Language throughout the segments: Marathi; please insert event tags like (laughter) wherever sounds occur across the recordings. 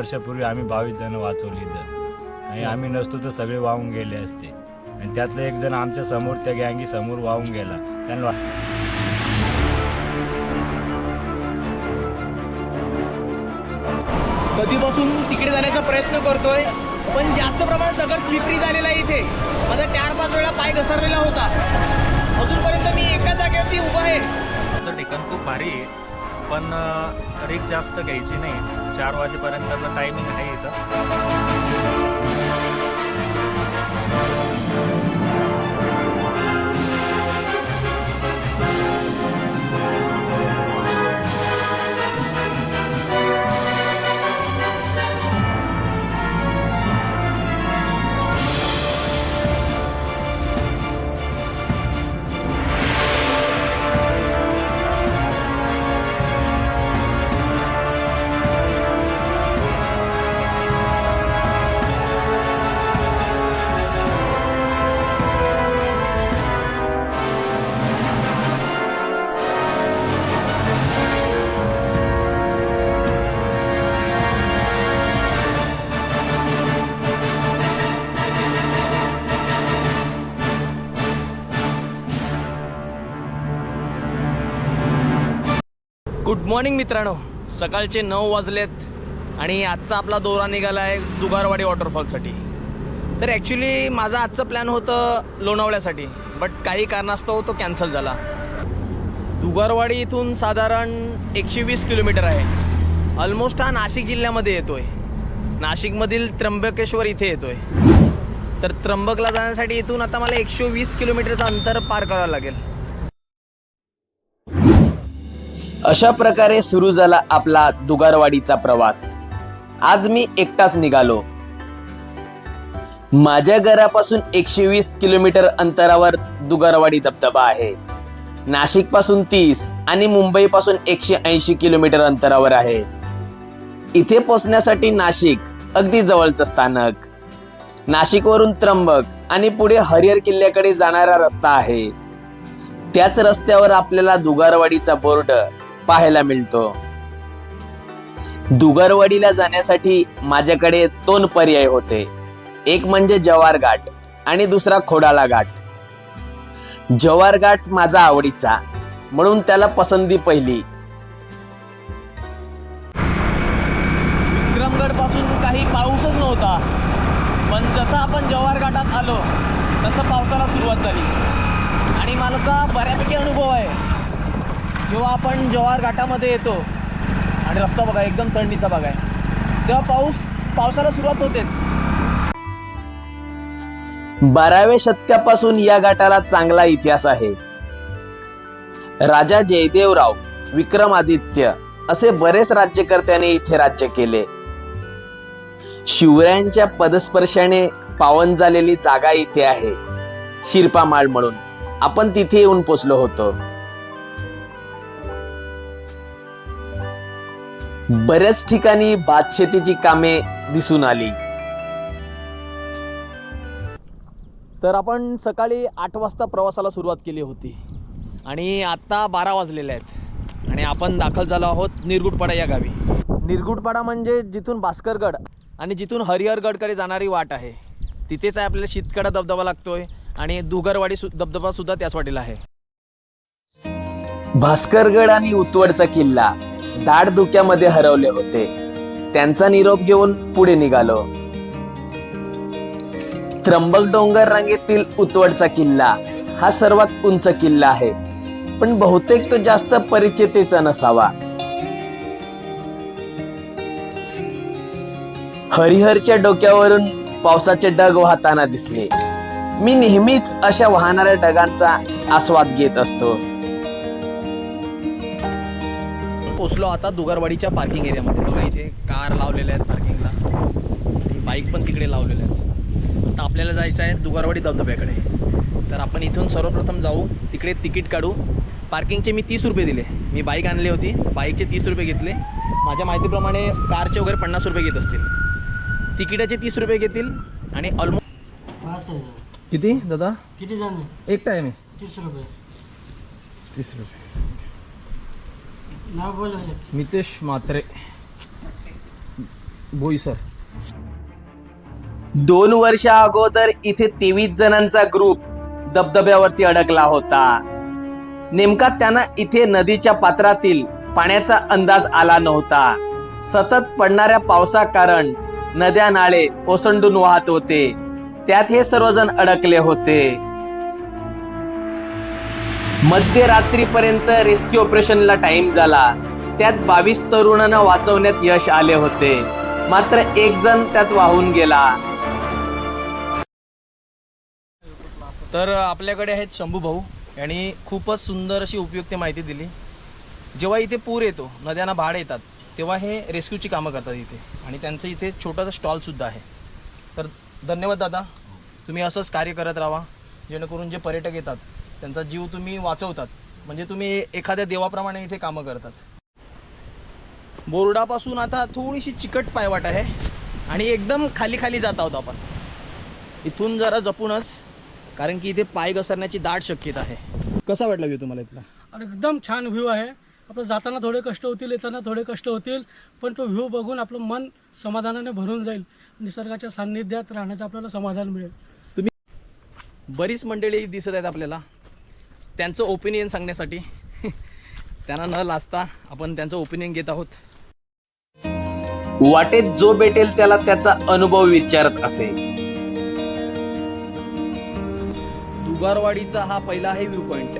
वर्षापूर्वी आम्ही बावीस जण वाचवली इथं. आणि आम्ही नसतो तर सगळे वाहून गेले असते. आणि त्यातलं एक जण आमच्यासमोर त्या गँगी समोर वाहून गेला. त्यांना कधीपासून तिकडे जाण्याचा प्रयत्न करतोय पण जास्त प्रमाणात दगड स्लिपरी झालेला आहे इथे. माझा चार पाच वेळा पाय घसरलेला होता. अजूनपर्यंत मी एका जागेवरती उभा आहे. त्याचं ठिकाण खूप भारी आहे. पण रिक जास्त घ्यायची नाही. चार वाजेपर्यंतचा टायमिंग आहे इथं. मॉर्निंग मित्रांनो. सकाळचे नऊ वाजलेत आणि आजचा आपला दौरा निघाला आहे दुगारवाडी वॉटरफॉलसाठी. तर ॲक्च्युली माझा आजचं प्लॅन होतं लोणावळ्यासाठी बट काही कारणास्तव तो कॅन्सल झाला. दुगारवाडी इथून साधारण एकशे वीस किलोमीटर आहे. ऑलमोस्ट हा नाशिक जिल्ह्यामध्ये येतो आहे नाशिकमधील त्र्यंबकेश्वर इथे येतो आहे तर त्र्यंबकला जाण्यासाठी इथून आता मला एकशे वीस किलोमीटरचं अंतर पार करावं लागेल. अशा प्रकारे सुरू झाला आपला दुगारवाडीचा प्रवास. आज मी एकटाच निघालो. माझ्या घरापासून एकशे वीस किलोमीटर अंतरावर दुगारवाडी धबधबा आहे. नाशिकपासून तीस आणि मुंबई पासून एकशे ऐंशी किलोमीटर अंतरावर आहे. इथे पोचण्यासाठी नाशिक अगदी जवळचं स्थानक. नाशिकवरून त्र्यंबक आणि पुढे हरिहर किल्ल्याकडे जाणारा रस्ता आहे. त्याच रस्त्यावर आपल्याला दुगारवाडीचा बोर्ड पाहायला मिळतो. दुगरवाडीला जाण्यासाठी माझ्याकडे दोन पर्याय होते. एक म्हणजे जवार घाट आणि दुसरा खोडाला घाट. जवार घाट माझा आवडीचा म्हणून त्याला पसंती पहिली. विक्रमगडपासून काही पाऊसच नव्हता. पण जसं आपण जवार घाटात आलो तसं पावसाला सुरुवात झाली. आणि मला बऱ्यापैकी अनुभव आहे. जेव्हा आपण जव्हार घाटामध्ये येतो आणि रस्ता बघा एकदम थंडीचा बघा आहे तेव्हा पाऊस पावसाला सुरुवात होतेच. बाराव्या शतकापासून या घाटाला चांगला इतिहास आहे. राजा जयदेवराव विक्रमादित्य असे बरेच राज्यकर्त्याने इथे राज्य केले. शिवरायांच्या पदस्पर्शाने पावन झालेली जागा इथे आहे शिरपामाळ म्हणून. आपण तिथे येऊन पोचलो होतो. बऱ्याच ठिकाणी भातशेतीची कामे दिसून आली. तर आपण सकाळी आठ वाजता प्रवासाला सुरुवात केली होती. आणि आत्ता बारा वाजलेले आहेत. आणि आपण दाखल झालो आहोत निरगुटपाडा या गावी. निरगुटपाडा म्हणजे जिथून भास्करगड आणि जिथून हरिहरगडकडे जाणारी वाट आहे. तिथेच आहे आपल्याला शीतकडा धबधबा लागतोय आणि दुगरवाडी सु धबधबा सुद्धा त्याच वाटेला आहे. भास्करगड आणि उतवडचा किल्ला. दाट धुक्यामध्ये हरवले होते. त्यांचा निरोप घेऊन पुढे निघालो. त्र्यंबक डोंगर रांगेतील उतवडचा किल्ला हा सर्वात उंच किल्ला आहे पण बहुतेक तो जास्त परिचितेचा नसावा. हरिहरच्या डोक्यावरून पावसाचे ढग वाहताना दिसले. मी नेहमीच अशा वाहणाऱ्या ढगांचा आस्वाद घेत असतो. पोचलो आता दुगारवाडीच्या पार्किंग एरियामध्ये बघा इथे कार लावलेल्या आहेत पार्किंगला आणि बाईक पण तिकडे लावलेल्या आहेत. आता आपल्याला जायचं आहे दुगारवाडी धबधब्याकडे. तर आपण इथून सर्वप्रथम जाऊ. तिकडे तिकीट काढू. पार्किंगचे मी तीस रुपये दिले. मी बाईक आणली होती. बाईकचे तीस रुपये घेतले. माझ्या माहितीप्रमाणे कारचे वगैरे पन्नास रुपये घेत असतील. तिकिटाचे तीस रुपये घेतील. आणि ऑलमोस्ट किती दादा? किती जण? एकटा आहे. मी तीस रुपये. तीस रुपये. मितेश म्हात्रे. बोईसर दोन वर्षा अगोदर इथे तेवीस जणांचा ग्रुप धबधब्यावरती अडकला होता. नेमका त्यांना इथे नदीच्या पात्रातील पाण्याचा अंदाज आला नव्हता. सतत पडणाऱ्या पावसा कारण नद्या नाळे ओसंडून वाहत होते. त्यात हे सर्वजण अडकले होते. मध्यरात्रीपर्यंत रेस्क्यू ऑपरेशनला टाइम झाला. त्यात बावीस तरुणांना वाचवण्यात यश आले होते. मात्र एक जण त्यात वाहून गेला. तर आपल्याकडे आहेत शंभू भाऊ. यांनी खूपच सुंदर अशी उपयुक्त माहिती दिली. जेव्हा इथे पूर येतो नद्यांना भाड येतात तेव्हा हे रेस्क्यूची कामं करतात इथे. आणि त्यांचं इथे छोटासा स्टॉलसुद्धा आहे. तर धन्यवाद दादा. तुम्ही असंच कार्य करत राहा. जेणेकरून जे पर्यटक येतात त्यांचा जीव तुम्ही वाचवतात. म्हणजे तुम्ही एखाद्या देवाप्रमाणे इथे कामं करतात. बोर्डापासून आता थोडीशी चिकट पायवाट आहे. आणि एकदम खाली खाली जात आहोत आपण. इथून जरा जपूनच कारण की इथे पाय घसरण्याची दाट शक्यता आहे. कसा वाटला व्ह्यू तुम्हाला इथला? एकदम छान व्ह्यू आहे. आपलं जाताना थोडे कष्ट होतील येताना थोडे कष्ट होतील पण तो व्ह्यू बघून आपलं मन समाधानाने भरून जाईल. निसर्गाच्या सान्निध्यात राहण्याचं आपल्याला समाधान मिळेल. बरीच मंडळी दिसत आहेत आपल्याला. त्यांचं ओपिनियन सांगण्यासाठी. (laughs) त्यांना न लाजता आपण त्यांचं ओपिनियन घेत आहोत. वाटेत जो भेटेल त्याला त्याचा अनुभव विचारत असे. दुगारवाडीचा हा पहिला आहे व्ह्यू पॉईंट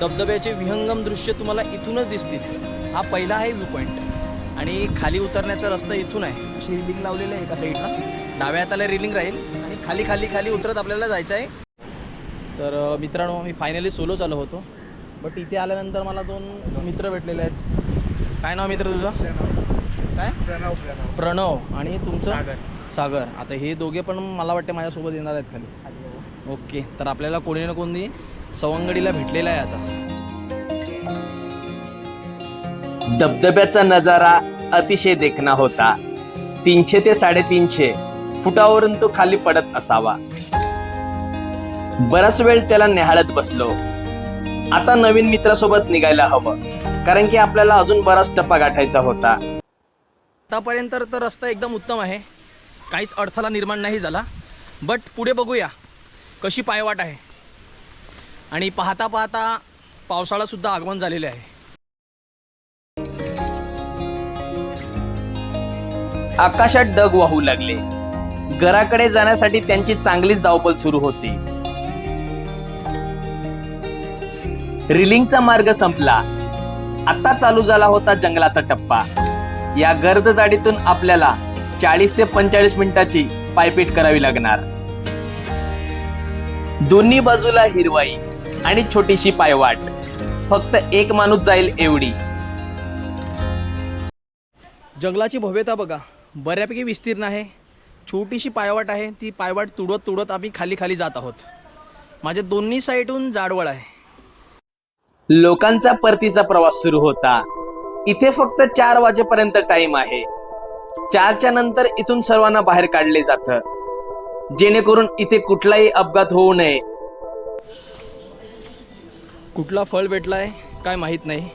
धबधब्याचे विहंगम दृश्य तुम्हाला इथूनच दिसतील. हा पहिला आहे व्ह्यू पॉईंट आणि खाली उतरण्याचा रस्ता इथून आहे. अशी रिलिंग लावलेली आहे एका साईडला डाव्या हाताला रिलिंग राहील. आणि खाली खाली खाली उतरत आपल्याला जायचं आहे. तर मित्रांनो मी फायनली सोलो चालू होतो. बट इथे आल्यानंतर मला दोन मित्र भेटलेले आहेत. काय नाव मित्र तुझं? काय? प्रणव आणि तुमचं? सागर. आता हे दोघे पण मला वाटते माझ्यासोबत येणार आहेत खाली. ओके तर आपल्याला कोणी ना कोणी सवंगडीला भेटलेला आहे आता. धबधब्याचा नजारा अतिशय देखणा होता. तीनशे ते साडेतीनशे फुटावरून तो खाली पडत असावा. बराच वेळ त्याला निहाळत बसलो. आता नवीन मित्रासोबत निघायला हवं कारण की आपल्याला अजून बराच टप्पा गाठायचा होता. आतापर्यंत तर रस्ता एकदम उत्तम आहे. काहीच अडथळा निर्माण नाही झाला बट पुढे बघूया कशी पायवाट आहे. आणि पाहता पाहता पावसाळासुद्धा आगमन झालेले आहे. आकाशात डग वाहू लागले. घराकडे जाण्यासाठी त्यांची चांगलीच धावपळ सुरू होती. रिलिंगचा मार्ग संपला. आता चालू झाला होता जंगलाचा टप्पा. या गर्द जाडीतून आपल्याला चाळीस ते पंचेचाळीस मिनिटाची पायपीट करावी लागणार. दोन्ही बाजूला हिरवाई आणि छोटीशी पायवाट. फक्त एक माणूस जाईल एवढी. जंगलाची भव्यता बघा. बऱ्यापैकी विस्तीर्ण आहे. छोटीशी पायवाट आहे. ती पायवाट तुडत तुडत आम्ही खाली खाली जात आहोत. माझ्या दोन्ही साईडहून जाडवळ आहे. लोकांचा परतीचा प्रवास सुरू होता. इथे फक्त चार वाजेपर्यंत टाइम आहे. चारच्या नंतर इथून सर्वांना बाहेर काढले जात. जेणेकरून इथे कुठलाही अपघात होऊ नये. कुठला फळ भेटला आहे काय माहीत नाही.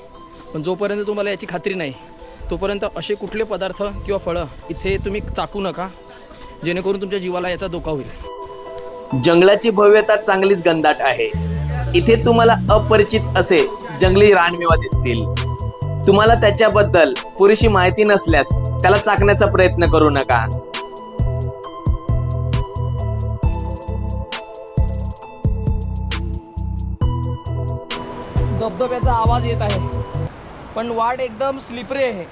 पण जोपर्यंत तुम्हाला याची खात्री नाही तोपर्यंत असे कुठले पदार्थ किंवा फळं इथे तुम्ही चाकू नका जेणेकरून तुमच्या जीवाला याचा धोका होईल. जंगलाची भव्यता चांगलीच गंधाट आहे. इथे तुम्हाला अपरिचित असे जंगली रानमेवा दिसतील. तुम्हाला त्याच्याबद्दल पुरेशी माहिती नसल्यास त्याला चाकण्याचा प्रयत्न करू नका. धबधब्याचा आवाज येत आहे. पण वाट एकदम स्लिपरी आहे.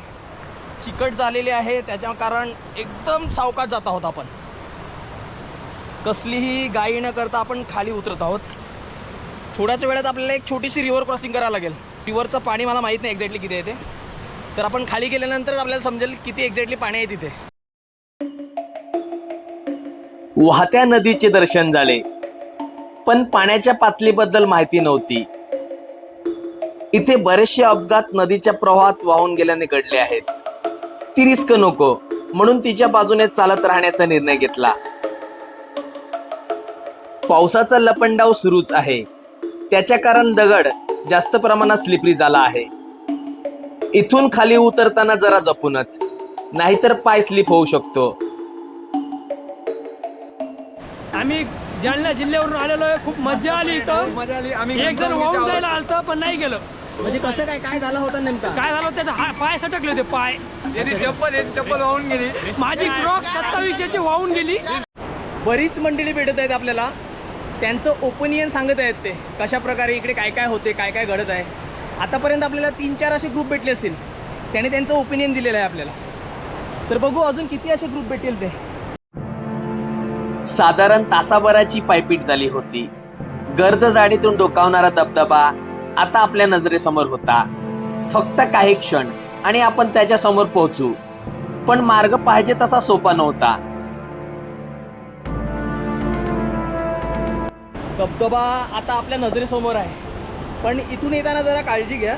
चिकट झालेली आहे. त्याच्या कारण एकदम सावकाश जात आहोत आपण. कसलीही गाई न करता आपण खाली उतरत आहोत. थोड्याच वेळात आपल्याला एक छोटीशी रिव्हर क्रॉसिंग करावं लागेल. रिव्हरचं पाणी मला माहीत नाही एक्झॅक्टली किती आहे ते. तर आपण खाली गेल्यानंतरच आपल्याला समजेल किती एक्झॅक्टली पाणी आहे तिथे. वाहत्या नदीचे दर्शन झाले. पण पाण्याच्या पातळीबद्दल माहिती नव्हती. इथे बरेचसे अपघात नदीच्या प्रवाहात वाहून गेल्याने घडले आहेत. ती रिस्क नको म्हणून तिच्या बाजूने चालत राहण्याचा निर्णय घेतला. पावसाचा लपंडाव सुरूच आहे. त्याच्या कारण दगड जास्त प्रमाणात स्लिपरी झाला आहे. इथून खाली उतरताना जरा जपूनच नाहीतर पाय स्लिप होऊ शकतो. आम्ही जालना जिल्ह्यावरून आलेलो आहे. खूप मजा आली इथं. मजा आली. आम्ही एक जण वाहून जायला आलतं पण नाही गेलं. म्हणजे कसं काय काय झालं होतं नेमका? काय झालं त्याचा हा पाय सटकले होते पाय. चप्पल चप्पल वाहून गेली. माझी क्रॉक सत्तावीसशेची वाहून गेली. बरीच मंडळी भेटत आहेत आपल्याला. त्यांचं ओपिनियन सांगत आहेत ते कशा प्रकारे इकडे काय काय होते काय काय घडत आहे. आतापर्यंत आपल्याला तीन चार असे ग्रुप भेटले असतील. त्याने त्यांचं ओपिनियन दिलेलं आहे आपल्याला. तर बघू अजून किती असे ग्रुप भेटेल ते. साधारण तासाभराची पायपीट झाली होती. गर्द जाडीतून डोकावणारा धबधबा आता आपल्या नजरेसमोर होता. फक्त काही क्षण आणि आपण त्याच्यासमोर पोहोचू. पण मार्ग पाहिजे तसा सोपा नव्हता. धबधबा आता आपल्या नजरेसमोर आहे. पण इथून येताना जरा काळजी घ्या.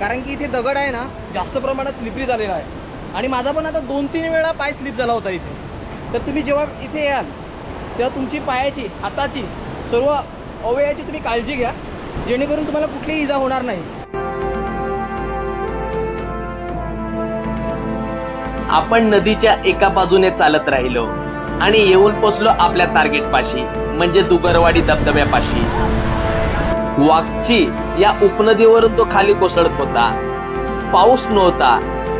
कारण की इथे दगड आहे ना जास्त प्रमाणात स्लिपरी झालेला आहे. आणि माझा पण आता दोन तीन वेळा पाय स्लिप झाला होता इथे. तर तुम्ही जेव्हा इथे याल तेव्हा तुमची पायाची हाताची सर्व अवयवाची तुम्ही काळजी घ्या. जेणेकरून तुम्हाला कुठलीही इजा होणार नाही. आपण नदीच्या एका बाजूने चालत राहिलो. आणि येऊन पोचलो आपल्या टार्गेट पाशी म्हणजे दुगरवाडी धबधब्यापाशी. वाघची या उपनदीवरून तो खाली कोसळत होता. पाऊस नव्हता.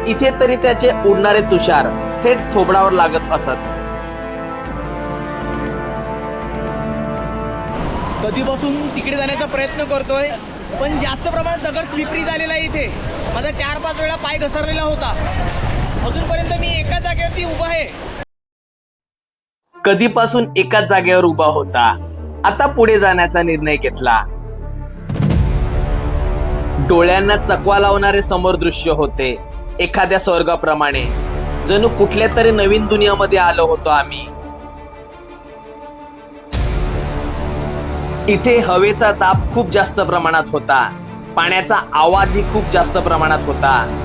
इथे तरी त्याचे उडणारे तुषार थेट थोबडावर लागत असत. कधीपासून तिकडे जाण्याचा प्रयत्न करतोय पण जास्त प्रमाणात दगड स्लिपरी झालेला आहे इथे. माझा चार पाच वेळा पाय घसरलेला होता. अजूनपर्यंत मी एका जागेवरती उभा आहे. कधीपासून एकाच जागेवर उभा होता. आता पुढे जाण्याचा निर्णय घेतला. डोळ्यांना चकवा लावणारे समोर दृश्य होते. एखाद्या स्वर्गाप्रमाणे. जणू कुठल्या तरी नवीन दुनियामध्ये आलो होतो आम्ही. इथे हवेचा ताप खूप जास्त प्रमाणात होता. पाण्याचा आवाजही खूप जास्त प्रमाणात होता.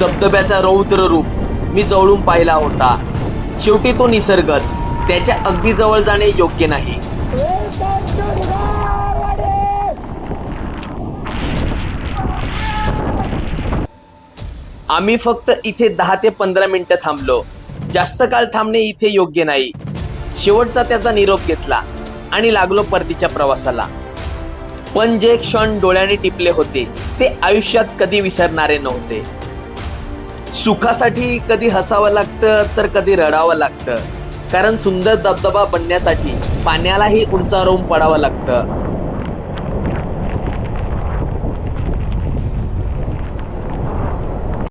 धबधब्याचा रौद्र रूप मी जवळून पाहिला होता. शेवटी तो निसर्गच. त्याच्या अगदी जवळ जाणे योग्य नाही. आम्ही फक्त इथे दहा ते पंधरा मिनिटं थांबलो. जास्त काळ थांबणे इथे योग्य नाही. शेवटचा त्याचा निरोप घेतला आणि लागलो परतीच्या प्रवासाला. पण जे क्षण डोळ्याने टिपले होते ते आयुष्यात कधी विसरणारे नव्हते. सुखासाठी कधी हसावं लागतं तर कधी रडावं लागतं. कारण सुंदर धबधबा बनण्यासाठी पाण्यालाही उंचावरून पडावं लागतं.